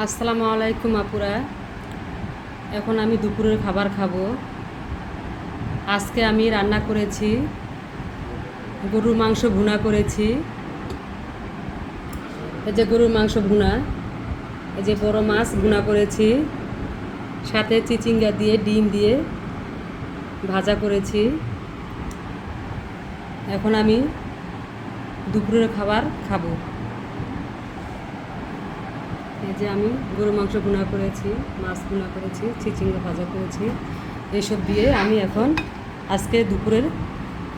আসসালামু আলাইকুম আপুরা। এখন আমি দুপুরের খাবার খাব। আজকে আমি রান্না করেছি, গরুর মাংস ভুনা করেছি। এই যে গরুর মাংস ভুনা, এই যে বড় মাছ ভুনা করেছি। সাথে চিচিঙ্গা দিয়ে, ডিম দিয়ে ভাজা করেছি। এখন আমি দুপুরের খাবার খাব। এই যে আমি গরু মাংস গুঁড়া করেছি, মাছ গুঁড়া করেছি, চিচিঙ্গা ভাজা করেছি, এইসব দিয়ে আমি এখন আজকে দুপুরের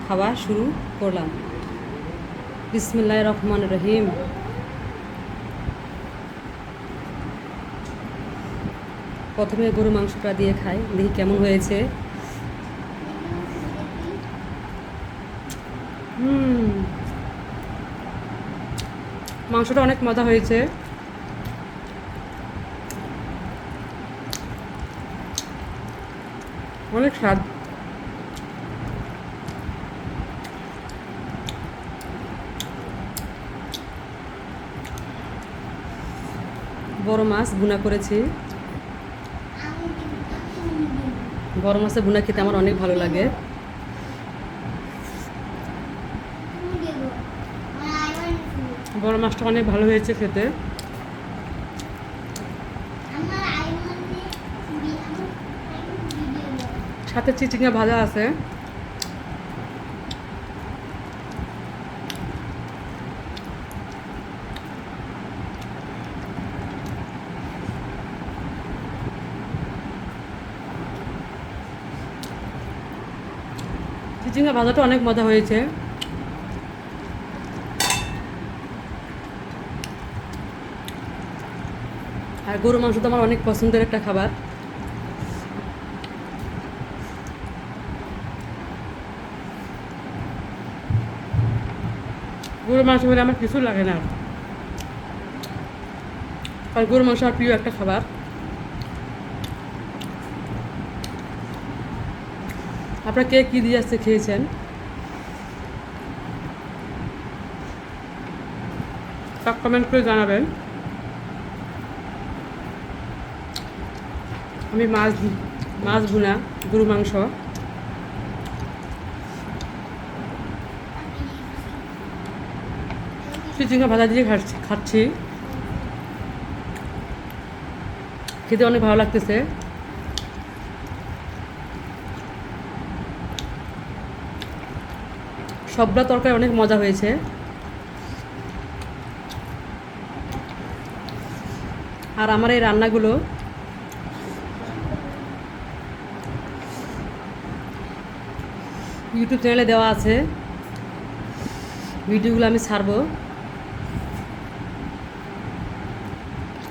খাওয়া শুরু করলাম। বিসমিল্লাহ রহমান রহিম। প্রথমে গরু মাংসটা দিয়ে খাই, দেখি কেমন হয়েছে। মাংসটা অনেক মজা হয়েছে। অনেক স্বাদ। বড় মাছ বুনা করেছি। বড় মাছের বুনা খেতে আমার অনেক ভালো লাগে। বড় মাছটা অনেক ভালো হয়েছে খেতে। সাথে চিচিঙ্গা ভাজা আছে। চিচিঙ্গা ভাজাটা অনেক মজা হয়েছে। আর গরু মাংস তো আমার অনেক পছন্দের একটা খাবার। গরু মাংস হলে আমার কিছু লাগে না। আর গরু মাংস আমার প্রিয় একটা খাবার। আপনারা কে কী দিয়ে আসছে খেয়েছেন? সব কমেন্ট করে জানাবেন। আমি মাছ মাছ ভুনা গরু মাংস। চিচিঙ্গা ভাজা দিয়ে খাচ্ছি খাচ্ছি। খেতে অনেক ভালো লাগতেছে। সবটা তরকারি অনেক মজা হয়েছে। আর আমার এই রান্নাগুলো ইউটিউব চ্যানেলে দেওয়া আছে। ভিডিওগুলো আমি ছাড়বো।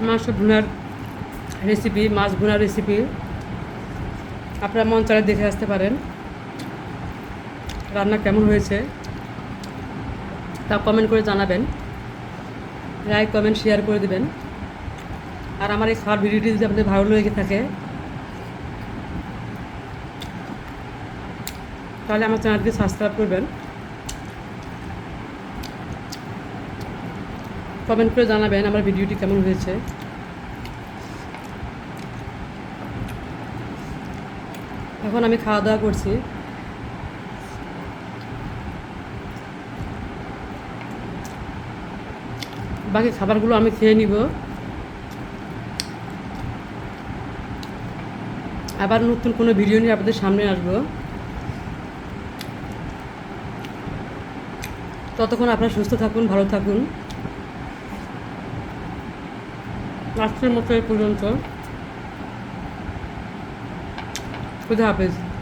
মাংস ভুনার রেসিপি মাছ ভুনার রেসিপি আপনারা মন চালে দেখে আসতে পারেন। রান্না কেমন হয়েছে, তা কমেন্ট করে জানাবেন। লাইক কমেন্ট শেয়ার করে দেবেন। আর আমার এই খাওয়ার ভিডিওটি যদি আপনাদের ভালো লেগে থাকে, তাহলে আমার চ্যানেলটি সাবস্ক্রাইব করবেন। কমেন্ট করে জানাবেন আমার ভিডিওটি কেমন হয়েছে। এখন আমি খাওয়া দাওয়া করছি। বাকি খাবারগুলো আমি খেয়ে নিব। আবার নতুন কোনো ভিডিও নিয়ে আপনাদের সামনে আসব। ততক্ষণ আপনারা সুস্থ থাকুন, ভালো থাকুন। আজকের মতো এই পর্যন্ত। খুদা হাফেজ।